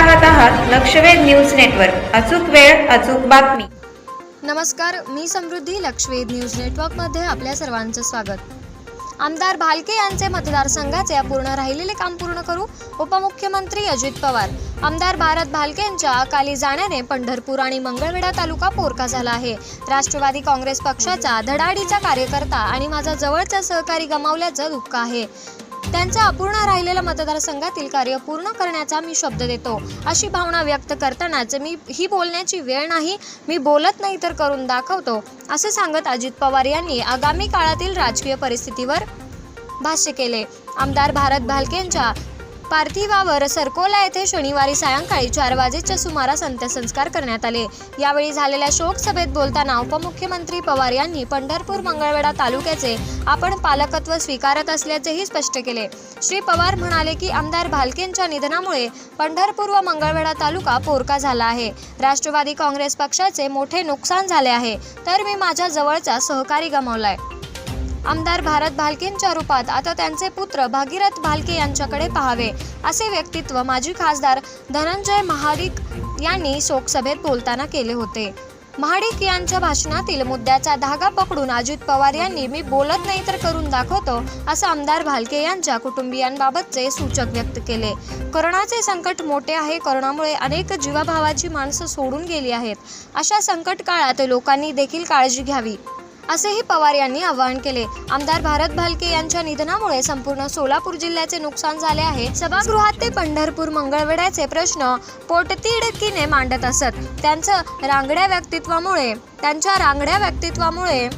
पाहत आहात लक्षवेध news network. अचूक वेळ अचूक बातमी. नमस्कार मी समृद्धी लक्षवेध न्यूज नेटवर्कमध्ये आपल्या सर्वांचं स्वागत. आमदार भालके यांचे मतदारसंघाचे अपूर्ण राहिलेले काम पूर्ण करू उपमुख्यमंत्री अजित पवार. आमदार भारत भालके यांच्या अकाली जाण्याने पंढरपूर आणि मंगळवेढा तालुका पोरका झाला आहे. राष्ट्रवादी काँग्रेस पक्षाचा धडाडीचा कार्यकर्ता आणि माझा जवळचा सहकारी गमावल्याचं दुःख आहे. त्यांच्या अपूर्ण राहिलेल्या मतदारसंघातील कार्य पूर्ण करण्याचा मी शब्द देतो. अशी भावना व्यक्त करतानाच मी ही बोलण्याची वेळ नाही मी बोलत नाही तर करून दाखवतो असं सांगत अजित पवार यांनी आगामी काळातील राजकीय परिस्थितीवर भाष्य केले. आमदार भारत भालके यांच्या पार्थिवावर सरकोला येथे शनिवारी सायंकाळी चार वाजेच्या सुमारास अंत्यसंस्कार करण्यात आले. यावेळी झालेल्या शोक सभेत बोलताना उपमुख्यमंत्री पवार यांनी पंढरपूर मंगळवेढा तालुक्याचे आपण पालकत्व स्वीकारत असल्याचेही स्पष्ट केले. श्री पवार म्हणाले की आमदार भालकेंच्या निधनामुळे पंढरपूर व मंगळवेढा तालुका पोरका झाला आहे. राष्ट्रवादी काँग्रेस पक्षाचे मोठे नुकसान झाले आहे. तर मी माझ्या जवळचा सहकारी गमावलाय. आमदार भारत भालकेंच्या रूपात आता त्यांचे पुत्र भागीरथ भालके यांच्याकडे पाहावे असे व्यक्तित्व माजी खासदार धनंजय महाडिक यांनी शोकसभेत बोलताना केले होते. महाडिक यांच्या भाषणातील मुद्द्याचा धागा पकडून अजित पवार यांनी मी बोलत नाही तर करून दाखवतो असं आमदार भालके यांच्या कुटुंबियांबाबतचे सूचक व्यक्त केले. करोनाचे संकट मोठे आहे करोनामुळे अनेक जीवाभावाची माणसं सोडून गेली आहेत. अशा संकट काळात लोकांनी देखील काळजी घ्यावी. असेही पवार यांनी आवाहन केले. आमदार भारत भालके यांच्या निधनामुळे संपूर्ण सोलापूर जिल्ह्याचे नुकसान झाले आहे. सभागृहात ते पंढरपूर मंगळवेड्याचे प्रश्न पोटतिडकीने मांडत असत. त्यांचं रांगड्या व्यक्तित्वामुळे त्यांच्या रांगड्या व्यक्तित्वामुळे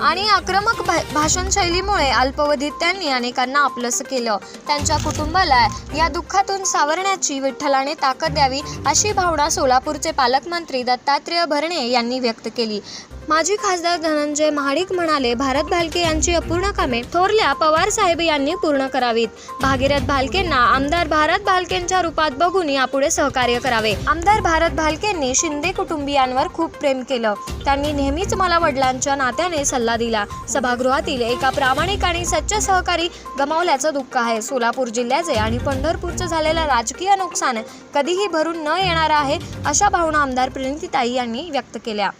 आणि आक्रमक भा- भाषणशैलीमुळे अल्पवधीत त्यांनी अनेकांना आपलंसं केलं. त्यांच्या कुटुंबाला या दुःखातून सावरण्याची विठ्ठलाने ताकद द्यावी अशी भावना सोलापूरचे पालकमंत्री दत्तात्रेय भरणे यांनी व्यक्त केली. माजी खासदार धनंजय महाडिक म्हणाले भारत भालके यांची अपूर्ण कामे थोरल्या पवार साहेब यांनी पूर्ण करावीत. भागीरथ भालकेंना आमदार भारत भालकेंच्या रूपात बघून यापुढे सहकार्य करावे. आमदार भारत भालकेंनी शिंदे कुटुंबियांवर खूप प्रेम केलं. त्यांनी नेहमीच मला वडिलांच्या नात्याने सल्ला दिला. सभागृहातील एका प्रामाणिक आणि सच्च सहकारी गमावल्याचं दुःख आहे. सोलापूर जिल्ह्याचे आणि पंढरपूरचं झालेलं राजकीय नुकसान कधीही भरून न येणार आहे अशा भावना आमदार प्रणितीताई यांनी व्यक्त केल्या.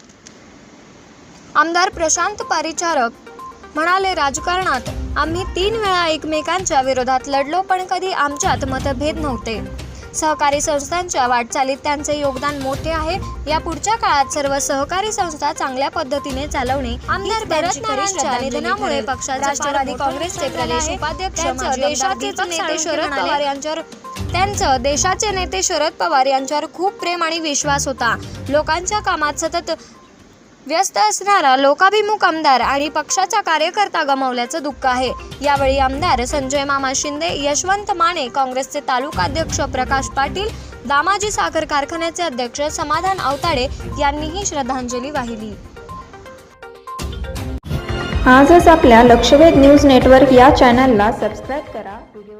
आमदार प्रशांत पारिचारक म्हणाले राजकारणात आम्ही तीन वेळा एकमेकांच्या विरोधात लढलो पण कधी आमच्यात मतभेद नव्हते. सहकारी संस्थांच्या वाटचालीत त्यांचे योगदान मोठे आहे. या पुढच्या काळात सर्व सहकारी संस्था चांगल्या पद्धतीने चालवणे. आमदार भरत नारायणच्या निधनामुळे पक्षाचे राष्ट्रवादी काँग्रेसचे प्रदेश उपाध्यक्ष माजी देशाचेच नेते शरद पवार यांच्यावर त्यांचं देशाचे नेते शरद पवार यांच्यावर खूप प्रेम आणि विश्वास होता. लोकांच्या कामात सतत व्यस्त असणारा लोकाभिमुख आमदार आणि पक्षाचा कार्यकर्ता गमावल्याचं दुःख आहे. यावेळी आमदार संजय मामा शिंदे यशवंत माने काँग्रेसचे तालुकाध्यक्ष प्रकाश पाटील दामाजी साखर कारखान्याचे अध्यक्ष समाधान अवताडे यांनीही श्रद्धांजली वाहिली. आजच आपल्या लक्षवेध न्यूज नेटवर्क या चॅनलला सबस्क्राईब करा करा.